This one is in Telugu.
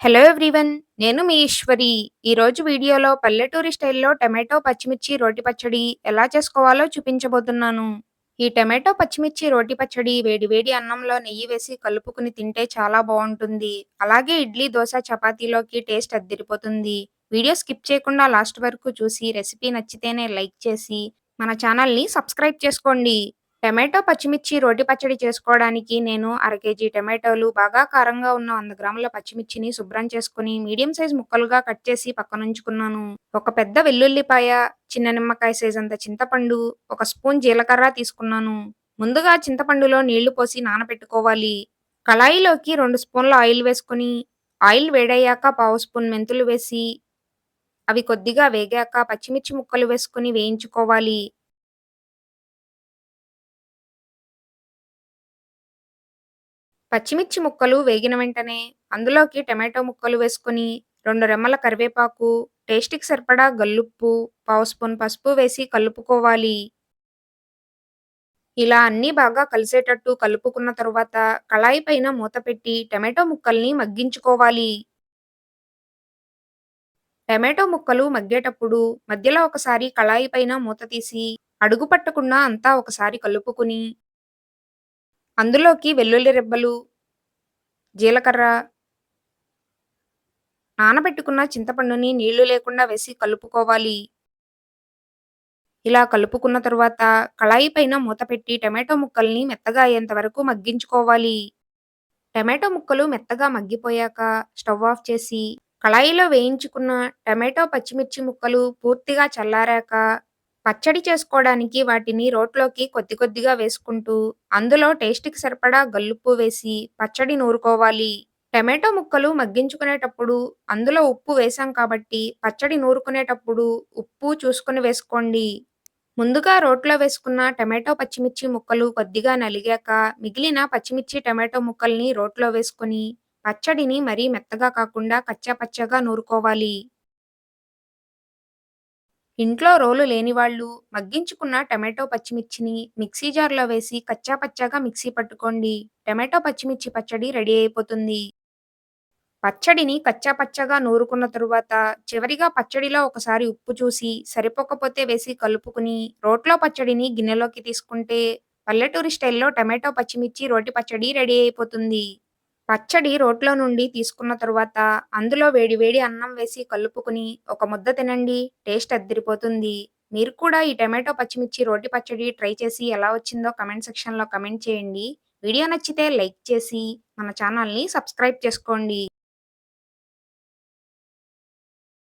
హలో ఎవ్రీవన్ నేను మీ ఈశ్వరి. ఈరోజు వీడియోలో పల్లెటూరి స్టైల్లో టమాటో పచ్చిమిర్చి రోటి పచ్చడి ఎలా చేసుకోవాలో చూపించబోతున్నాను. ఈ టమాటో పచ్చిమిర్చి రోటి పచ్చడి వేడి వేడి అన్నంలో నెయ్యి వేసి కలుపుకుని తింటే చాలా బాగుంటుంది. అలాగే ఇడ్లీ దోశ చపాతీలోకి టేస్ట్ అద్దిరిపోతుంది. వీడియో స్కిప్ చేయకుండా లాస్ట్ వరకు చూసి రెసిపీ నచ్చితేనే లైక్ చేసి మన ఛానల్ని సబ్స్క్రైబ్ చేసుకోండి. టమాటో పచ్చిమిర్చి రోటి పచ్చడి చేసుకోవడానికి నేను అర కేజీ టమాటోలు బాగా కారంగా ఉన్న వంద గ్రాముల పచ్చిమిర్చిని శుభ్రం చేసుకుని మీడియం సైజ్ ముక్కలుగా కట్ చేసి పక్కనుంచుకున్నాను ఒక పెద్ద వెల్లుల్లిపాయ చిన్న నిమ్మకాయ సైజ్ అంత చింతపండు ఒక స్పూన్ జీలకర్ర తీసుకున్నాను. ముందుగా చింతపండులో నీళ్ళు పోసి నానబెట్టుకోవాలి కళాయిలోకి రెండు స్పూన్ల ఆయిల్ వేసుకుని ఆయిల్ వేడయ్యాక పావు స్పూన్ మెంతులు వేసి అవి కొద్దిగా వేగాక పచ్చిమిర్చి ముక్కలు వేసుకుని వేయించుకోవాలి. పచ్చిమిర్చి ముక్కలు వేగిన వెంటనే అందులోకి టమాటో ముక్కలు వేసుకొని రెండు రెమ్మల కరివేపాకు టేస్ట్కి సరిపడా గల్లుప్పు పావు స్పూన్ పసుపు వేసి కలుపుకోవాలి. ఇలా అన్నీ బాగా కలిసేటట్టు కలుపుకున్న తరువాత కళాయి పైన మూత పెట్టి టమాటో ముక్కల్ని మగ్గించుకోవాలి. టమాటో ముక్కలు మగ్గేటప్పుడు మధ్యలో ఒకసారి కళాయి పైన మూత తీసి అడుగు పట్టకుండా అంతా ఒకసారి కలుపుకుని అందులోకి వెల్లుల్లి రెబ్బలు జీలకర్ర నానబెట్టుకున్న చింతపండుని నీళ్ళు లేకుండా వేసి కలుపుకోవాలి. ఇలా కలుపుకున్న తరువాత కళాయి పైన మూత పెట్టి టమాటో ముక్కల్ని మెత్తగా అయ్యేంత వరకు మగ్గించుకోవాలి. టమాటో ముక్కలు మెత్తగా మగ్గిపోయాక స్టవ్ ఆఫ్ చేసి కళాయిలో వేయించుకున్న టమాటో పచ్చిమిర్చి ముక్కలు పూర్తిగా చల్లారాక పచ్చడి చేసుకోవడానికి వాటిని రోట్లోకి కొద్ది కొద్దిగా వేసుకుంటూ అందులో టేస్ట్కి సరిపడా గల్లుప్పు వేసి పచ్చడి నూరుకోవాలి. టమాటో ముక్కలు మగ్గించుకునేటప్పుడు అందులో ఉప్పు వేసాం కాబట్టి పచ్చడి నూరుకునేటప్పుడు ఉప్పు చూసుకుని వేసుకోండి. ముందుగా రోట్లో వేసుకున్న టమాటో పచ్చిమిర్చి ముక్కలు కొద్దిగా నలిగాక మిగిలిన పచ్చిమిర్చి టమాటో ముక్కల్ని రోట్లో వేసుకొని పచ్చడిని మరీ మెత్తగా కాకుండా కచ్చా పచ్చగా నూరుకోవాలి. ఇంట్లో రోలు లేనివాళ్ళు మగ్గించుకున్న టమాటో పచ్చిమిర్చిని మిక్సీ జార్లో వేసి కచ్చా పచ్చాగా మిక్సీ పట్టుకోండి. టమాటో పచ్చిమిర్చి పచ్చడి రెడీ అయిపోతుంది. పచ్చడిని కచ్చా పచ్చగా నూరుకున్న తరువాత చివరిగా పచ్చడిలో ఒకసారి ఉప్పు చూసి సరిపోకపోతే వేసి కలుపుకుని రోట్లో పచ్చడిని గిన్నెలోకి తీసుకుంటే పల్లెటూరి స్టైల్లో టమాటో పచ్చిమిర్చి రోటి పచ్చడి రెడీ అయిపోతుంది. పచ్చడి రోట్లో నుండి తీసుకున్న తరువాత అందులో వేడి వేడి అన్నం వేసి కలుపుకుని ఒక ముద్ద తినండి. టేస్ట్ అద్దరిపోతుంది. మీరు కూడా ఈ టమాటో పచ్చిమిర్చి రోటి పచ్చడి ట్రై చేసి ఎలా వచ్చిందో కమెంట్ సెక్షన్లో కమెంట్ చేయండి. వీడియో నచ్చితే లైక్ చేసి మన ఛానల్ని సబ్స్క్రైబ్ చేసుకోండి.